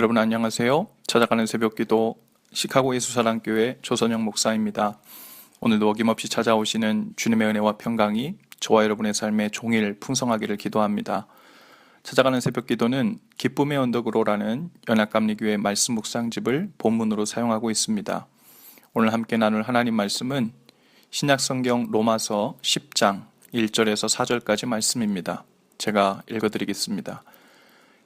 여러분 안녕하세요. 찾아가는 새벽기도 시카고 예수사랑교회 조선영 목사입니다. 오늘도 어김없이 찾아오시는 주님의 은혜와 평강이 저와 여러분의 삶에 종일 풍성하기를 기도합니다. 찾아가는 새벽기도는 기쁨의 언덕으로라는 연합감리교회 말씀 묵상집을 본문으로 사용하고 있습니다. 오늘 함께 나눌 하나님 말씀은 신약성경 로마서 10장 1절에서 4절까지 말씀입니다. 제가 읽어드리겠습니다.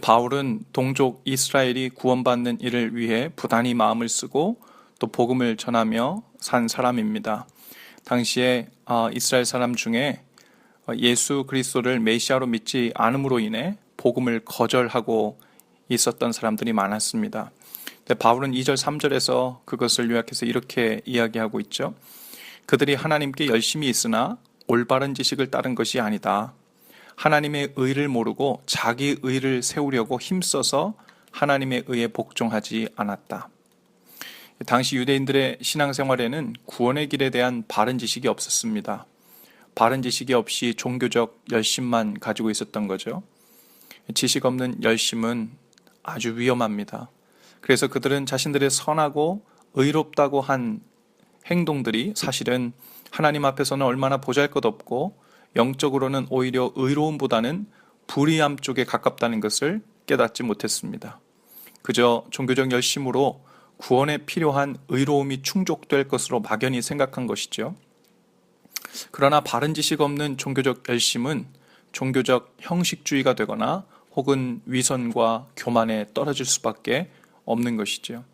바울은 동족 이스라엘이 구원받는 일을 위해 부단히 마음을 쓰고 또 복음을 전하며 산 사람입니다. 당시에 아, 이스라엘 사람 중에 예수 그리스도를 메시아로 믿지 않음으로 인해 복음을 거절하고 있었던 사람들이 많았습니다. 바울은 2절 3절에서 그것을 요약해서 이렇게 이야기하고 있죠. 그들이 하나님께 열심히 있으나 올바른 지식을 따른 것이 아니다. 하나님의 의를 모르고 자기 의를 세우려고 힘써서 하나님의 의에 복종하지 않았다. 당시 유대인들의 신앙생활에는 구원의 길에 대한 바른 지식이 없었습니다. 바른 지식이 없이 종교적 열심만 가지고 있었던 거죠. 지식 없는 열심은 아주 위험합니다. 그래서 그들은 자신들의 선하고 의롭다고 한 행동들이 사실은 하나님 앞에서는 얼마나 보잘 것 없고 영적으로는 오히려 의로움보다는 불의함 쪽에 가깝다는 것을 깨닫지 못했습니다. 그저 종교적 열심으로 구원에 필요한 의로움이 충족될 것으로 막연히 생각한 것이죠. 그러나 바른 지식 없는 종교적 열심은 종교적 형식주의가 되거나 혹은 위선과 교만에 떨어질 수밖에 없는 것이죠.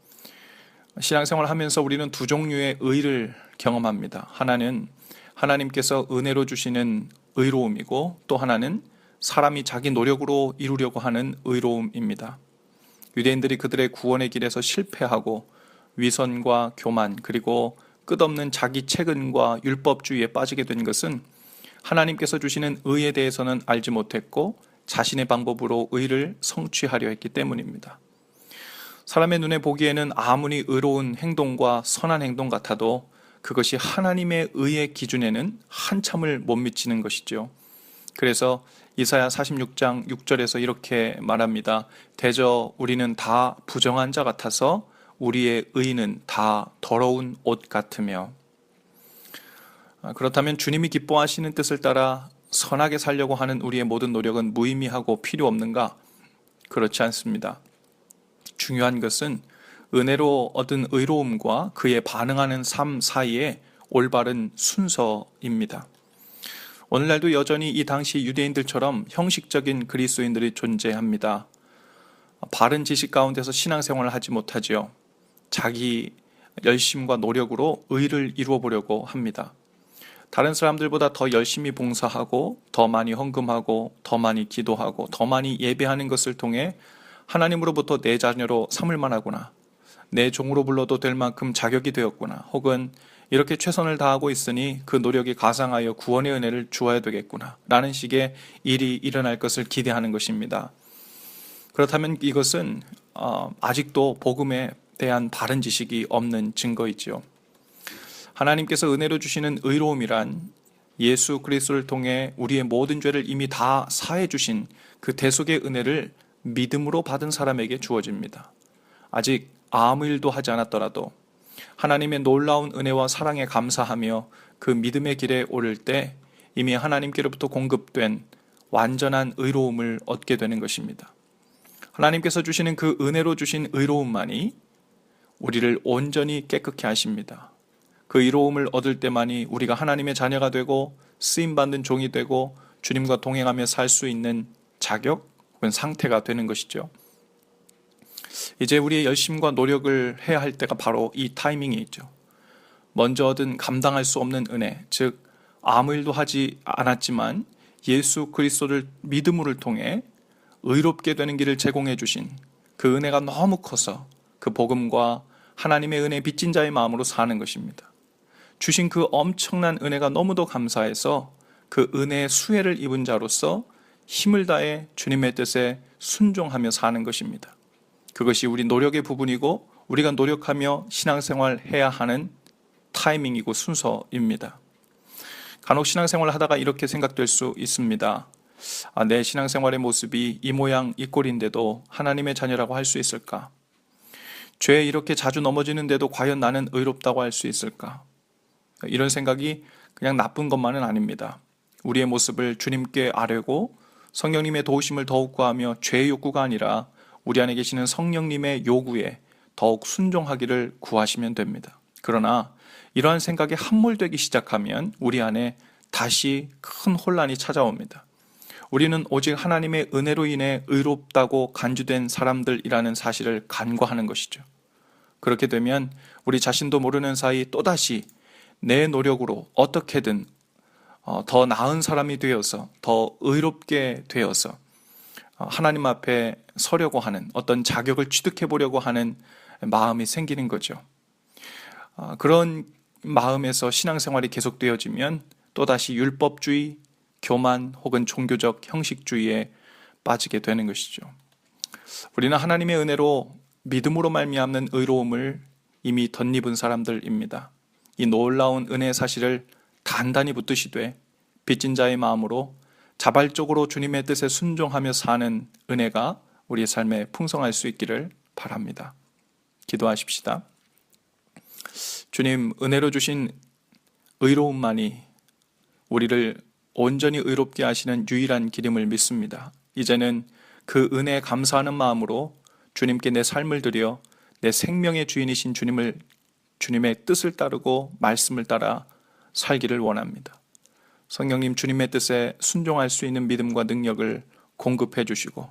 신앙생활 하면서 우리는 두 종류의 의를 경험합니다. 하나는 하나님께서 은혜로 주시는 의로움이고 또 하나는 사람이 자기 노력으로 이루려고 하는 의로움입니다. 유대인들이 그들의 구원의 길에서 실패하고 위선과 교만 그리고 끝없는 자기 체근과 율법주의에 빠지게 된 것은 하나님께서 주시는 의에 대해서는 알지 못했고 자신의 방법으로 의를 성취하려 했기 때문입니다. 사람의 눈에 보기에는 아무리 의로운 행동과 선한 행동 같아도 그것이 하나님의 의의 기준에는 한참을 못 미치는 것이죠. 그래서 이사야 46장 6절에서 이렇게 말합니다. 대저 우리는 다 부정한 자 같아서 우리의 의는 다 더러운 옷 같으며 아, 그렇다면 주님이 기뻐하시는 뜻을 따라 선하게 살려고 하는 우리의 모든 노력은 무의미하고 필요 없는가? 그렇지 않습니다. 중요한 것은 은혜로 얻은 의로움과 그에 반응하는 삶 사이에 올바른 순서입니다. 오늘날도 여전히 이 당시 유대인들처럼 형식적인 그리스도인들이 존재합니다. 바른 지식 가운데서 신앙생활을 하지 못하지요. 자기 열심과 노력으로 의를 이루어 보려고 합니다. 다른 사람들보다 더 열심히 봉사하고 더 많이 헌금하고 더 많이 기도하고 더 많이 예배하는 것을 통해 하나님으로부터 내 자녀로 삼을 만하구나. 내 종으로 불러도 될 만큼 자격이 되었구나. 혹은 이렇게 최선을 다하고 있으니 그 노력이 가상하여 구원의 은혜를 주어야 되겠구나. 라는 식의 일이 일어날 것을 기대하는 것입니다. 그렇다면 이것은 어, 아직도 복음에 대한 바른 지식이 없는 증거이지요. 하나님께서 은혜로 주시는 의로움이란 예수 그리스도를 통해 우리의 모든 죄를 이미 다 사해 주신 그 대속의 은혜를 믿음으로 받은 사람에게 주어집니다. 아직 아무 일도 하지 않았더라도 하나님의 놀라운 은혜와 사랑에 감사하며 그 믿음의 길에 오를 때 이미 하나님께로부터 공급된 완전한 의로움을 얻게 되는 것입니다. 하나님께서 주시는 그 은혜로 주신 의로움만이 우리를 온전히 깨끗게 하십니다. 그 의로움을 얻을 때만이 우리가 하나님의 자녀가 되고 쓰임 받는 종이 되고 주님과 동행하며 살 수 있는 자격 혹은 상태가 되는 것이죠. 이제 우리의 열심과 노력을 해야 할 때가 바로 이 타이밍이 있죠. 먼저 얻은 감당할 수 없는 은혜, 즉 아무 일도 하지 않았지만 예수 그리스도를 믿음을 통해 의롭게 되는 길을 제공해 주신 그 은혜가 너무 커서 그 복음과 하나님의 은혜 빚진 자의 마음으로 사는 것입니다. 주신 그 엄청난 은혜가 너무도 감사해서 그 은혜의 수혜를 입은 자로서 힘을 다해 주님의 뜻에 순종하며 사는 것입니다. 그것이 우리 노력의 부분이고 우리가 노력하며 신앙생활 해야 하는 타이밍이고 순서입니다. 간혹 신앙생활을 하다가 이렇게 생각될 수 있습니다. 아, 내 신앙생활의 모습이 이 모양 이 꼴인데도 하나님의 자녀라고 할 수 있을까? 죄에 이렇게 자주 넘어지는데도 과연 나는 의롭다고 할 수 있을까? 이런 생각이 그냥 나쁜 것만은 아닙니다. 우리의 모습을 주님께 아뢰고 성령님의 도우심을 더욱 구하며 죄의 욕구가 아니라 우리 안에 계시는 성령님의 요구에 더욱 순종하기를 구하시면 됩니다. 그러나 이러한 생각이 함몰되기 시작하면 우리 안에 다시 큰 혼란이 찾아옵니다. 우리는 오직 하나님의 은혜로 인해 의롭다고 간주된 사람들이라는 사실을 간과하는 것이죠. 그렇게 되면 우리 자신도 모르는 사이 또다시 내 노력으로 어떻게든 어, 더 나은 사람이 되어서 더 의롭게 되어서 어, 하나님 앞에 서려고 하는 어떤 자격을 취득해 보려고 하는 마음이 생기는 거죠. 어, 그런 마음에서 신앙생활이 계속되어지면 또다시 율법주의, 교만 혹은 종교적 형식주의에 빠지게 되는 것이죠. 우리는 하나님의 은혜로 믿음으로 말미암는 의로움을 이미 덧입은 사람들입니다. 이 놀라운 은혜의 사실을 단단히 붙드시되 빚진 자의 마음으로 자발적으로 주님의 뜻에 순종하며 사는 은혜가 우리의 삶에 풍성할 수 있기를 바랍니다. 기도하십시다. 주님, 은혜로 주신 의로움만이 우리를 온전히 의롭게 하시는 유일한 기름을 믿습니다. 이제는 그 은혜에 감사하는 마음으로 주님께 내 삶을 드려 내 생명의 주인이신 주님을 주님의 뜻을 따르고 말씀을 따라 살기를 원합니다. 성령님 주님의 뜻에 순종할 수 있는 믿음과 능력을 공급해 주시고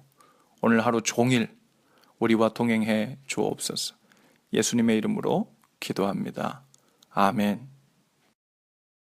오늘 하루 종일 우리와 동행해 주옵소서. 예수님의 이름으로 기도합니다. 아멘.